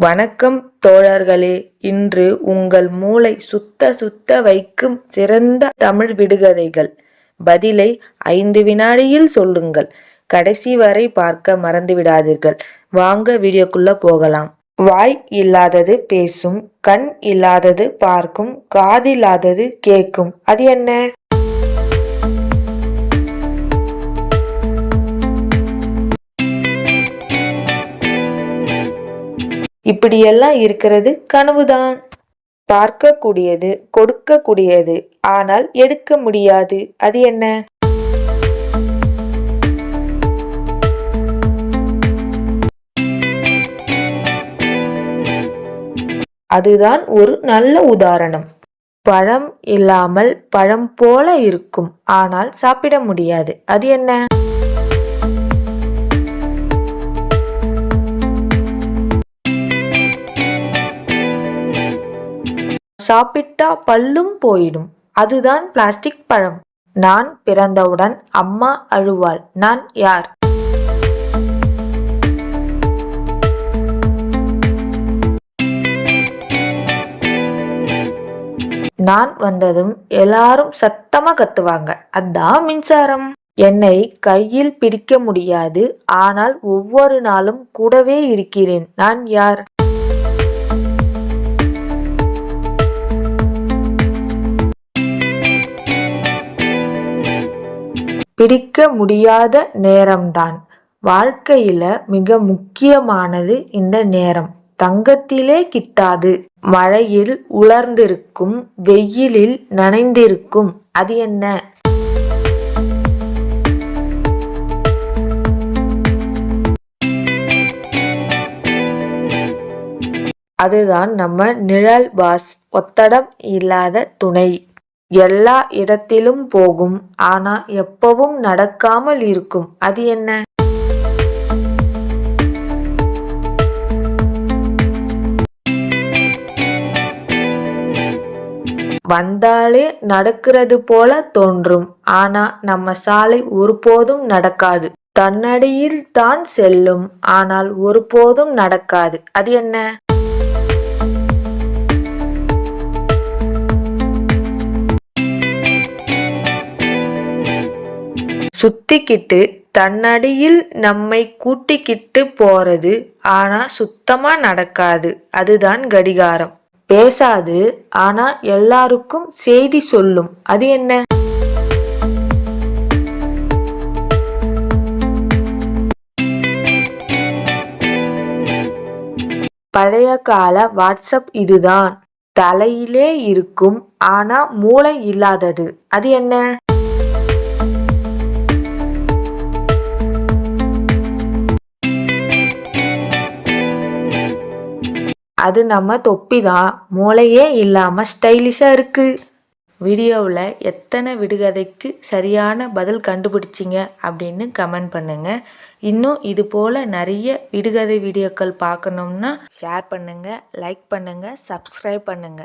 வணக்கம் தோழர்களே. இன்று உங்கள் மூளை சுத்த சுத்த வைக்கும் சிறந்த தமிழ் விடுகதைகள். பதிலை ஐந்து வினாடியில் சொல்லுங்கள். கடைசி வரை பார்க்க மறந்துவிடாதீர்கள். வாங்க வீடியோக்குள்ள போகலாம். வாய் இல்லாதது பேசும் கண் இல்லாதது பார்க்கும் காதில்லாதது கேட்கும். அது என்ன? இப்படியெல்லாம் இருக்கிறது கனவுதான். பார்க்கக்கூடியது கொடுக்கக்கூடியது ஆனால் எடுக்க முடியாது. அது என்ன? அதுதான் ஒரு நல்ல உதாரணம். பழம் இல்லாமல் பழம் போல இருக்கும். ஆனால் சாப்பிட முடியாது. அது என்ன? சாப்பிட்டா பல்லும் போயிடும். அதுதான் பிளாஸ்டிக் பழம். நான் பிறந்தவுடன் அம்மா அழுவாள். நான் யார்? நான் வந்ததும் எல்லாரும் சத்தமா கத்துவாங்க. அதான் மின்சாரம். என்னை கையில் பிடிக்க முடியாது. ஆனால் ஒவ்வொரு நாளும் கூடவே இருக்கிறேன். நான் யார்? பிடிக்க முடியாத நேரம்தான். வாழ்க்கையில மிக முக்கியமானது இந்த நேரம். தங்கத்திலே கிட்டாது. மழையில் உலர்ந்திருக்கும் வெயிலில் நனைந்திருக்கும். அது என்ன? அதுதான் நம்ம நிழல் பாஸ் ஒத்தடம் இல்லாத துணை. எல்லா இடத்திலும் போகும். ஆனா எப்பவும் நடக்காமல் இருக்கும். அது என்ன? வந்தாலே நடக்கிறது போல தோன்றும். ஆனா நம்ம சாலை ஒருபோதும் நடக்காது. தன்னடியில் தான் செல்லும். ஆனால் ஒருபோதும் நடக்காது. அது என்ன? சுத்திக்கிட்டு தன்னடியில் நம்மை கூட்டிக்கிட்டு போறது ஆனா சுத்தமா நடக்காது. அதுதான் கடிகாரம். பேசாது ஆனா எல்லாருக்கும் செய்தி சொல்லும். அது என்ன? பழைய கால வாட்ஸ்அப் இதுதான். தலையிலே இருக்கும் ஆனா மூளை இல்லாதது. அது என்ன? அது நம்ம தொப்பி தான் மூளையே இல்லாமல் ஸ்டைலிஷாக இருக்குது வீடியோவில் எத்தனை விடுகதைக்கு சரியான பதில் கண்டுபிடிச்சிங்க அப்படின்னு கமெண்ட் பண்ணுங்கள் இன்னும் இது போல் நிறைய விடுகதை வீடியோக்கள் பார்க்கணும்னா ஷேர் பண்ணுங்கள் லைக் பண்ணுங்கள் சப்ஸ்கிரைப் பண்ணுங்கள்